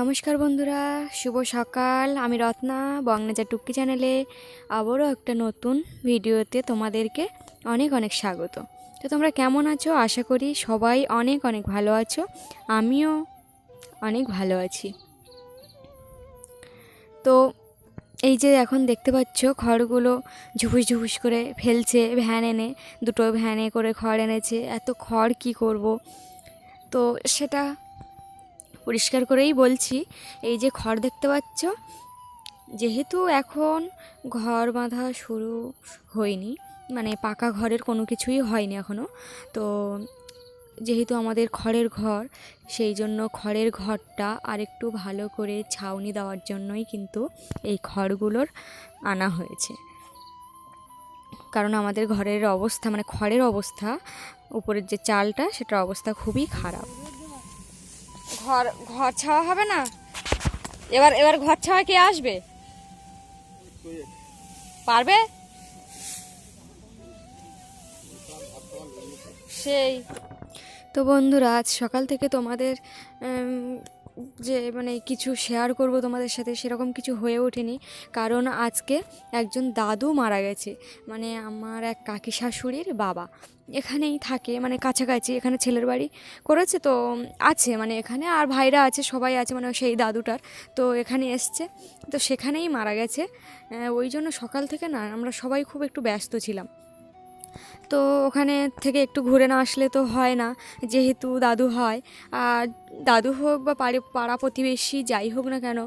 নমস্কার বন্ধুরা, শুভ সকাল। আমি রত্না বংনাজা টুক্কি চ্যানেলে আবারও একটা নতুন ভিডিওতে তোমাদেরকে অনেক অনেক স্বাগত। তো তোমরা কেমন আছো? আশা করি সবাই অনেক অনেক ভালো আছো। আমিও অনেক ভালো আছি। তো এই যে এখন দেখতে পাচ্ছ, খড়গুলো ঝুপুস ঝুপুস করে ফেলছে, ভ্যান এনে, দুটো ভ্যানে করে খড় এনেছে। এত খড় কি করব? তো সেটা পরিষ্কার করেই বলছি, এই যে খড় দেখতে পাচ্ছ, যেহেতু এখন ঘর বাঁধা শুরু হয়নি মানে পাকা ঘরের কোনো কিছুই হয়নি এখনও তো যেহেতু আমাদের খড়ের ঘর, সেই জন্য খড়ের ঘরটা আরেকটু ভালো করে ছাউনি দেওয়ার জন্যই কিন্তু এই খড়গুলোর আনা হয়েছে। কারণ আমাদের ঘরের অবস্থা মানে খড়ের অবস্থা, উপরের যে চালটা, সেটার অবস্থা খুবই খারাপ। ঘর ঘর ছাওয়া হবে না? এবার এবার ঘর ছাওয়া কে আসবে? পারবে? সেই। তো বন্ধুরা, আজ সকাল থেকে তোমাদের যে মানে কিছু শেয়ার করব তোমাদের সাথে, সেরকম কিছু হয়ে ওঠেনি। কারণ আজকে একজন দাদু মারা গেছে মানে আমার এক কাকি শাশুড়ির বাবা। এখানেই থাকে মানে কাছাকাছি, এখানে ছেলের বাড়ি করেছে তো আছে মানে এখানে আর ভাইরা আছে, সবাই আছে মানে সেই দাদুটার। তো এখানে এসছে, তো সেখানেই মারা গেছে। ওই জন্য সকাল থেকে না, আমরা সবাই খুব একটু ব্যস্ত ছিলাম। তো ওখানে থেকে একটু ঘুরে না আসলে তো হয় না, যেহেতু দাদু হয়। আর দাদু হোক বা পাড়ি পাড়া প্রতিবেশী যাই হোক না কেন,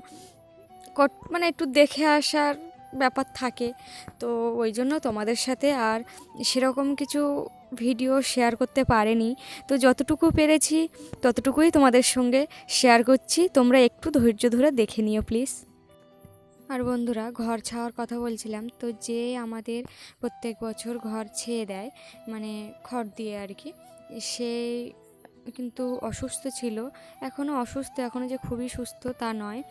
কট- মানে একটু দেখে আসার ব্যাপার থাকে। তো ওই জন্য তোমাদের সাথে আর সেরকম কিছু ভিডিও শেয়ার করতে পারেনি। তো যতটুকু পেরেছি, ততটুকুই তোমাদের সঙ্গে শেয়ার করছি। তোমরা একটু ধৈর্য ধরে দেখে নিও, প্লিজ। আর বন্ধুরা, ঘর ছাওয়ার কথা বলছিলাম। তো যে আমাদের প্রত্যেক বছর ঘর ছেয়ে দেয় মানে খড় দিয়ে আর কি, সে কিন্তু অসুস্থ ছিল। এখনও অসুস্থ এখনও যে খুবই সুস্থ তা নয়।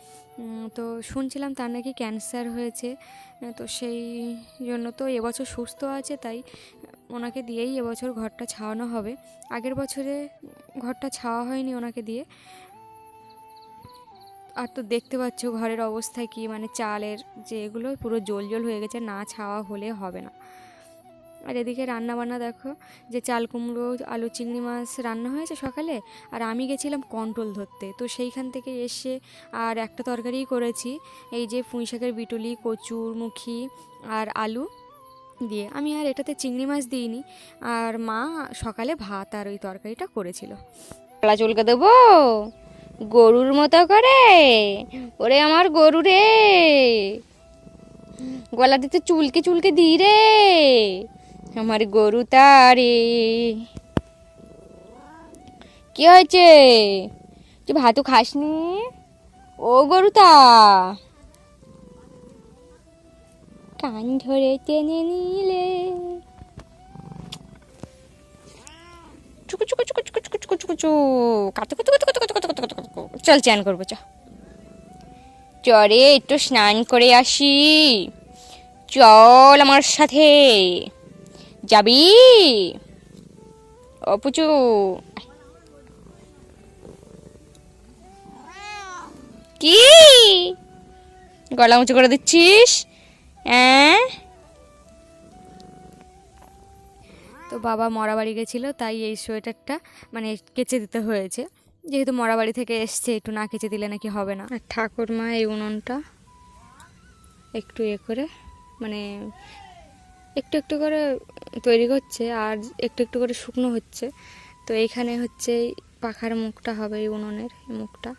তো শুনছিলাম তার নাকি ক্যান্সার হয়েছে। তো সেই জন্য তো এবছর সুস্থ আছে, তাই ওনাকে দিয়েই এবছর ঘরটা ছাওয়ানো হবে। আগের বছরে ঘরটা ছাওয়া হয়নি ওনাকে দিয়ে। আর তো দেখতে পাচ্ছ ঘরের অবস্থা কি মানে চালের যে এগুলো পুরো জল জল হয়ে গেছে, না ছাওয়া হলে হবে না। আর এদিকে রান্না বান্না দেখো, যে চাল কুমড়ো, আলু, চিংড়ি মাছ রান্না হয়েছে সকালে, আর আমি গেছিলাম কন্ট্রোল ধরতে। তো সেইখান থেকে এসে আর একটা তরকারিই করেছি, এই যে পুঁই শাকের বিটুলি, কচুর মুখি আর আলু দিয়ে। আমি আর এটাতে চিংড়ি মাছ দিইনি, আর মা সকালে ভাত আর ওই তরকারিটা করেছিল। চুলকে দেবো? গরুর মতো করে ওরে আমার গরু রে গলা দিতে চুলকে চুলকে দি রে আমার গরু তারে কি হয়েছে তুই ভাতও খাসনি ও গরুতা কান ধরে টেনে নিলে চুকু চুকু চুকু চুকু চুকু চুকু চুকু চু কাতু কুতু কুতু কুতু কুতু কুতু কুতু কুতু চল চান করব, চ। চরে একটু স্নান করে আসি। চল আমার সাথে। যাবি? ও পুচু। কি? গলা উঁচু করে দিচ্ছিস? তো বাবা মরা বাড়ি গেছিল, তাই এই সোয়েটারটা মানে কেচে দিতে হয়েছে। যেহেতু মরা বাড়ি থেকে এসছে, একটু না কেচে দিলে নাকি হবে না। আর ঠাকুরমা এই উনুনটা একটু এ করে মানে একটু একটু করে তৈরি করছে, আর একটু একটু করে শুকনো হচ্ছে। তো এইখানে হচ্ছে পাখার মুখটা হবে, এই উনুনের মুখটা।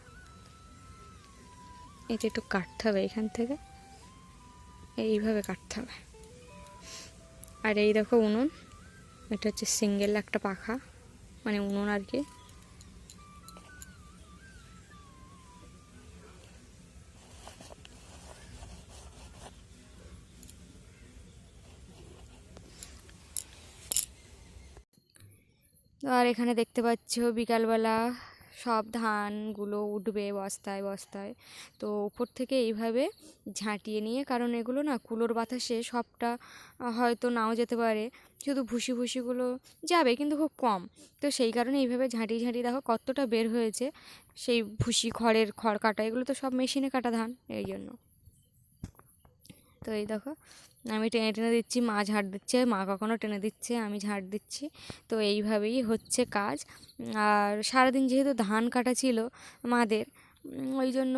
এটা একটু কাটতে হবে এখান থেকে, এইভাবে কাটতে হবে। আর এই দেখো উনুন, এটা হচ্ছে সিঙ্গেল একটা পাখা মানে উনুন আর কি। আর এখানে দেখতে পাচ্ছ বিকালবেলা সব ধানগুলো উঠবে বস্তায় বস্তায়। তো উপর থেকে এইভাবে ঝাঁটিয়ে নিয়ে, কারণ এগুলো না কুলোর বাতাসে সবটা হয়তো নাও যেতে পারে। শুধু ভুসি ভুসিগুলো যাবে, কিন্তু খুব কম। তো সেই কারণে এইভাবে ঝাঁটিয়ে ঝাঁটিয়ে দেখো কতটা বের হয়েছে। সেই ভুসি খড়ের খড় কাটা, এগুলো তো সব মেশিনে কাটা ধান, এই জন্য। তো এই দেখো, আমি টেনে টেনে দিচ্ছি, মা ঝাড় দিচ্ছে, মা কখনও টেনে দিচ্ছে, আমি ঝাড় দিচ্ছি। তো এইভাবেই হচ্ছে কাজ। আর সারাদিন যেহেতু ধান কাটা ছিল মাদের ওই জন্য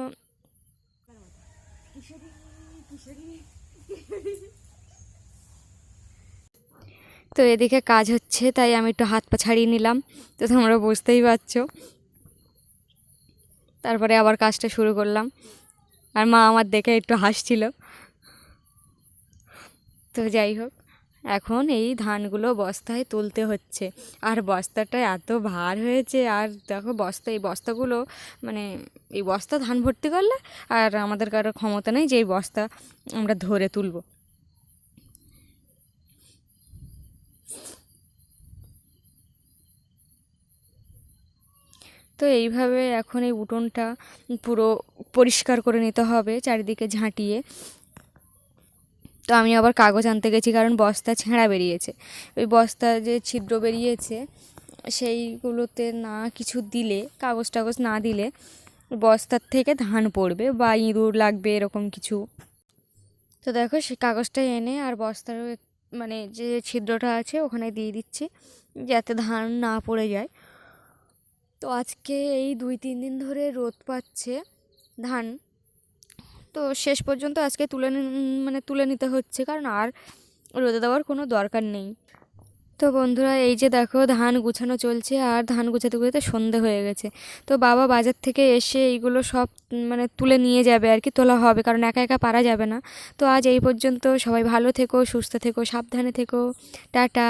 তো এদিকে কাজ হচ্ছে, তাই আমি একটু হাত পা ছাড়িয়ে নিলাম। তো তোমরা বুঝতেই পারছ। তারপরে আবার কাজটা শুরু করলাম। আর মা আমার দেখে একটু হাসছিল। তো যাই হোক, এখন এই ধানগুলো বস্তায় তুলতে হচ্ছে। আর বস্তাটা এত ভার হয়েছে, আর দেখো বস্তা, এই বস্তাগুলো মানে এই বস্তা ধান ভর্তি করলে আর আমাদের কারও ক্ষমতা নেই যে এই বস্তা আমরা ধরে তুলবো। তো এইভাবে এখন এই উঠোনটা পুরো পরিষ্কার করে নিতে হবে, চারিদিকে ঝাঁটিয়ে। তো আমি আবার কাগজ আনতে গেছি, কারণ বস্তা ছেঁড়া বেরিয়েছে। ওই বস্তা যে ছিদ্র বেরিয়েছে, সেইগুলোতে না কিছু দিলে, কাগজ টাগজ না দিলে বস্তার থেকে ধান পড়বে বা ইঁদুর লাগবে, এরকম কিছু। তো দেখো, সে কাগজটা এনে আর বস্তার মানে যে ছিদ্রটা আছে, ওখানে দিয়ে দিচ্ছি, যাতে ধান না পড়ে যায়। তো আজকে এই দুই তিন দিন ধরে রোদ পাচ্ছে ধান। তো শেষ পর্যন্ত আজকে তুলে মানে তুলে নিতে হচ্ছে, কারণ আর রোদে দেওয়ার কোনো দরকার নেই। তো বন্ধুরা, এই যে দেখো ধান গুছানো চলছে, আর ধান গুছাতে গুছাতে সন্ধে হয়ে গেছে। তো বাবা বাজার থেকে এসে এইগুলো সব মানে তুলে নিয়ে যাবে আর কি, তোলা হবে, কারণ একা একা পারা যাবে না। তো আজ এই পর্যন্ত সবাই ভালো থেকো, সুস্থ থেকো, সাবধানে থেকো, টাটা।